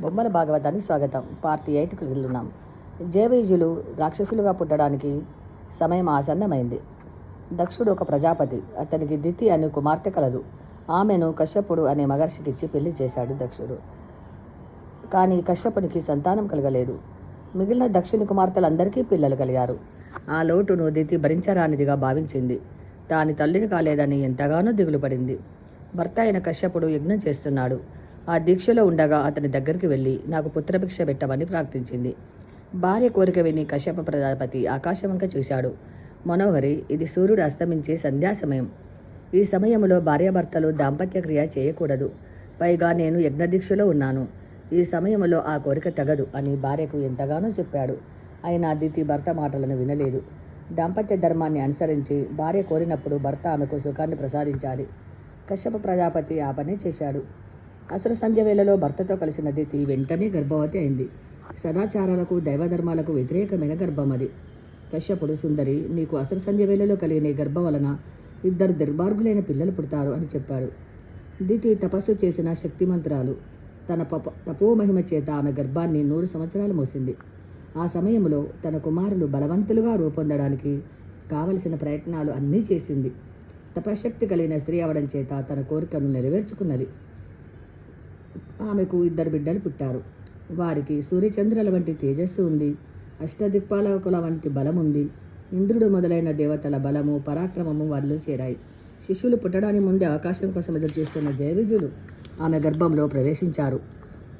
బొమ్మల భాగవతానికి స్వాగతం. పార్టీ ఎయిట్కి వెళ్ళున్నాం జయవీజులు రాక్షసులుగా పుట్టడానికి సమయం ఆసన్నమైంది. దక్షుడు ఒక ప్రజాపతి. అతనికి దితి అనే కుమార్తె కలదు. ఆమెను కశ్యపుడు అనే మహర్షికిచ్చి పెళ్ళి చేశాడు దక్షుడు. కానీ కశ్యపునికి సంతానం కలగలేదు. మిగిలిన దక్షిణ కుమార్తెలందరికీ పిల్లలు కలిగారు. ఆ లోటును దితి భరించరానిదిగా భావించింది. దాని తల్లిని కాలేదని ఎంతగానో దిగులు పడింది భర్త అయిన కశ్యపుడు యజ్ఞం చేస్తున్నాడు. ఆ దీక్షలో ఉండగా అతని దగ్గరికి వెళ్ళి నాకు పుత్రభిక్ష పెట్టమని ప్రార్థించింది. భార్య కోరిక విని కశ్యప ప్రజాపతి ఆకాశవంక చూశాడు. మనోహరి ఇది సూర్యుడు అస్తమించే సంధ్యా సమయం. ఈ సమయంలో భార్యాభర్తలు దాంపత్య క్రియ చేయకూడదు. పైగా నేను యజ్ఞదీక్షలో ఉన్నాను. ఈ సమయంలో ఆ కోరిక తగదు అని భార్యకు ఎంతగానో చెప్పాడు. అయినా అదితి భర్త మాటలను వినలేదు. దాంపత్య ధర్మాన్ని అనుసరించి భార్య కోరినప్పుడు భర్త ఆమెకు సుఖాన్ని ప్రసాదించాలి. కశ్యప ప్రజాపతి ఆ పని చేశాడు. అసలు సంధ్య వేళలో భర్తతో కలిసిన దితి వెంటనే గర్భవతి అయింది. సదాచారాలకు దైవధర్మాలకు వ్యతిరేకమైన గర్భం అది. కశ్యపుడు సుందరి నీకు అసలు సంధ్య వేళలో కలిగిన గర్భం వలన ఇద్దరు దుర్మార్గులైన పిల్లలు పుడతారు అని చెప్పాడు. దితి తపస్సు చేసిన శక్తిమంత్రాలు. తన పప తపోమహిమ చేత ఆమె గర్భాన్ని నూరు సంవత్సరాలు మోసింది. ఆ సమయంలో తన కుమారులు బలవంతులుగా రూపొందడానికి కావలసిన ప్రయత్నాలు అన్నీ చేసింది. తపశక్తి కలిగిన స్త్రీ అవడం చేత తన కోరికను నెరవేర్చుకున్నది. ఆమెకు ఇద్దరు బిడ్డలు పుట్టారు. వారికి సూర్యచంద్రుల వంటి తేజస్సు ఉంది. అష్టదిక్పాలకుల వంటి బలం ఉంది. ఇంద్రుడు మొదలైన దేవతల బలము పరాక్రమము వారిలో చేరాయి. శిష్యులు పుట్టడానికి ముందే అవకాశం కోసం ఎదురు చూస్తున్న జయవిజులు ఆమె గర్భంలో ప్రవేశించారు.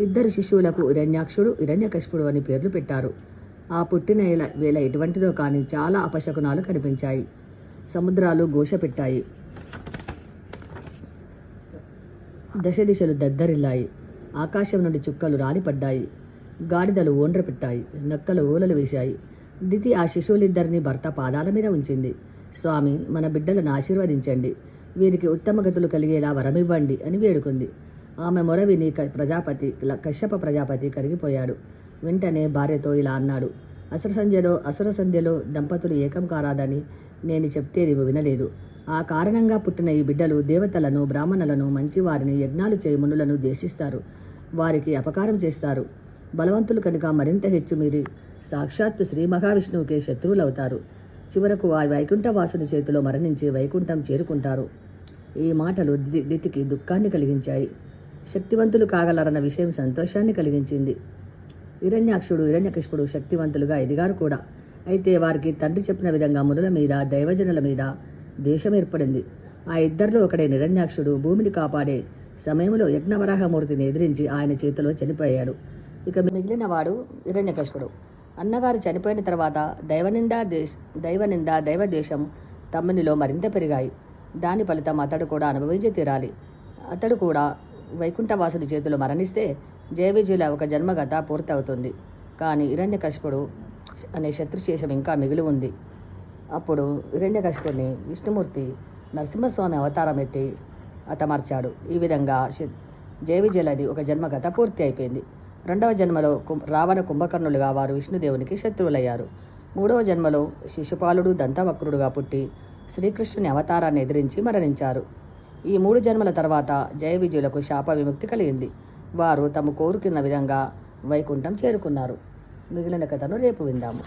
ఇద్దరు శిశువులకు హిరణ్యాక్షుడు ఇరణ్యకశిపుడు అని పేర్లు పెట్టారు. ఆ పుట్టిన వేళ ఎటువంటిదో కానీ చాలా అపశకునాలు కనిపించాయి. సముద్రాలు ఘోష పెట్టాయి దశ దిశలు దద్దరిల్లాయి. ఆకాశం నుండి చుక్కలు రాలిపడ్డాయి. గాడిదలు ఓండ్రపెట్టాయి నక్కలు ఊలలు వేశాయి. దితి ఆ శిశువులిద్దరిని భర్త పాదాల మీద ఉంచింది. స్వామి మన బిడ్డలను ఆశీర్వదించండి. వీరికి ఉత్తమ గతులు కలిగేలా వరమివ్వండి అని వేడుకుంది. ఆమె మొర విని క- ప్రజాపతి కశ్యప ప్రజాపతి కరిగిపోయాడు. వెంటనే భార్యతో ఇలా అన్నాడు. అసుర సంధ్యలో అసుర సంధ్యలో దంపతులు ఏకం కారాదని నేను చెప్తే నీవు వినలేదు. ఆ కారణంగా పుట్టిన ఈ బిడ్డలు దేవతలను బ్రాహ్మణులను మంచివారిని యజ్ఞాలు చేయమునులను దేశిస్తారు. వారికి అపకారం చేస్తారు. బలవంతులు కనుక మరింత హెచ్చుమీరి సాక్షాత్తు శ్రీ మహావిష్ణువుకే శత్రువులవుతారు. చివరకు ఆ వైకుంఠవాసుని చేతిలో మరణించి వైకుంఠం చేరుకుంటారు. ఈ మాటలు దితికి దుఃఖాన్ని కలిగించాయి. శక్తివంతులు కాగలరన్న విషయం సంతోషాన్ని కలిగించింది. హిరణ్యాక్షుడు హిరణ్యకృష్ణుడు శక్తివంతులుగా ఎదిగారు కూడా. అయితే వారికి తండ్రి చెప్పిన విధంగా మునుల మీద దైవజనుల మీద దేశం ఏర్పడింది ఆ ఇద్దరిలో ఒకడే నిరణ్యాక్షుడు భూమిని కాపాడే సమయంలో యజ్ఞవరాహమూర్తిని ఎదిరించి ఆయన చేతిలో చనిపోయాడు. ఇక మిగిలిన వాడు హిరణ్యకృష్ణుడు అన్నగారు చనిపోయిన తర్వాత దైవనింద దేశ దైవనింద దైవదేశం తమ్మునిలో మరింత పెరిగాయి. దాని ఫలితం అతడు కూడా అనుభవించి తీరాలి. అతడు కూడా వైకుంఠవాసుడి చేతిలో మరణిస్తే జయవిజయుల ఒక జన్మగత పూర్తవుతుంది. కానీ హిరణ్యకశిపుడు అనే శత్రుశేషం ఇంకా మిగిలి ఉంది. అప్పుడు హిరణ్యకశిపుడిని విష్ణుమూర్తి నరసింహస్వామి అవతారం ఎత్తి అతమార్చాడు ఈ విధంగా జయవిజయలది జయవిజయులది ఒక జన్మగత పూర్తి అయిపోయింది. రెండవ జన్మలో కుం- రావణ కుంభకర్ణులుగా వారు విష్ణుదేవునికి శత్రువులయ్యారు. మూడవ జన్మలో శిశుపాలుడు దంతవక్రుడుగా పుట్టి శ్రీకృష్ణుని అవతారాన్ని ఎదిరించి మరణించారు. ఈ మూడు జన్మల తర్వాత జయ విజయులకు శాప విముక్తి కలిగింది. వారు తమ కోరుకున్న విధంగా వైకుంఠం చేరుకున్నారు. మిగిలిన కథను రేపు విందాము.